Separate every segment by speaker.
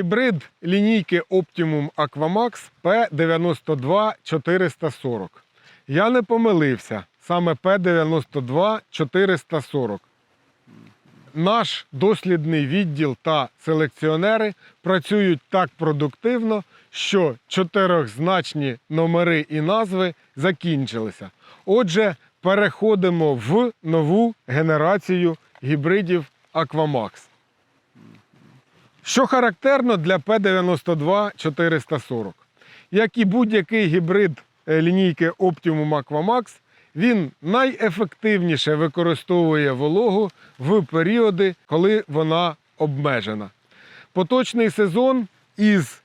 Speaker 1: Гібрид лінійки Optimum Aquamax P92 440. Я не помилився. Саме P92 440. Наш дослідний відділ та селекціонери працюють так продуктивно, що чотирьохзначні номери і назви закінчилися. Отже, переходимо в нову генерацію гібридів Aquamax. Що характерно для P92 440. Як і будь-який гібрид е, лінійки Optimum Aquamax, він найефективніше використовує вологу в періоди, коли вона обмежена. Поточний сезон із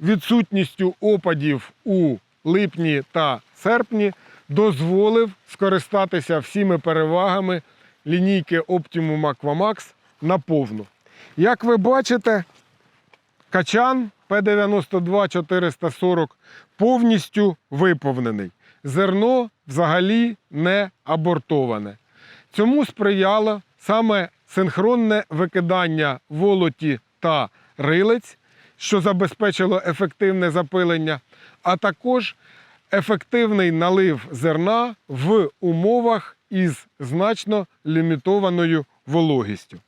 Speaker 1: відсутністю опадів у липні та серпні дозволив скористатися всіми перевагами лінійки Optimum Aquamax наповну. Як ви бачите, качан P92 440 повністю виповнений. Зерно взагалі не абортоване. Цьому сприяло саме синхронне викидання волоті та рилиць, що забезпечило ефективне запилення, а також ефективний налив зерна в умовах із значно лімітованою вологістю.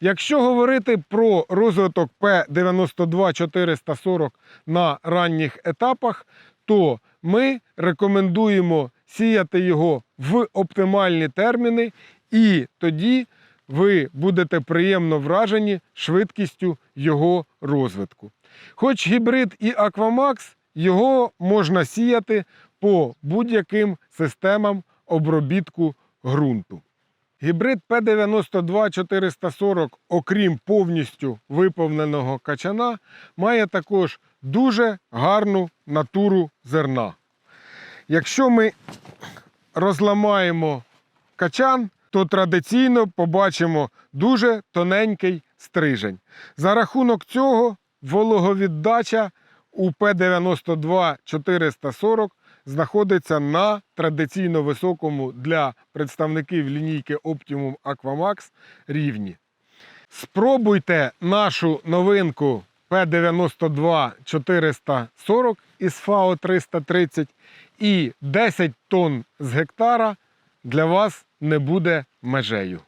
Speaker 1: Якщо говорити про розвиток P92 440 на ранніх етапах, то ми рекомендуємо сіяти його в оптимальні терміни, і тоді ви будете приємно вражені швидкістю його розвитку. Хоч гібрид і Aquamax, його можна сіяти по будь-яким системам обробітку ґрунту. Гібрид P92 440, окрім повністю виповненого качана, має також дуже гарну натуру зерна. Якщо ми розламаємо качан, то традиційно побачимо дуже тоненький стрижень. За рахунок цього вологовіддача у P92 440 знаходиться на традиційно високому для представників лінійки Optimum Aquamax рівні. Спробуйте нашу новинку P92 440 із FAO 330 і 10 тонн з гектара для вас не буде межею.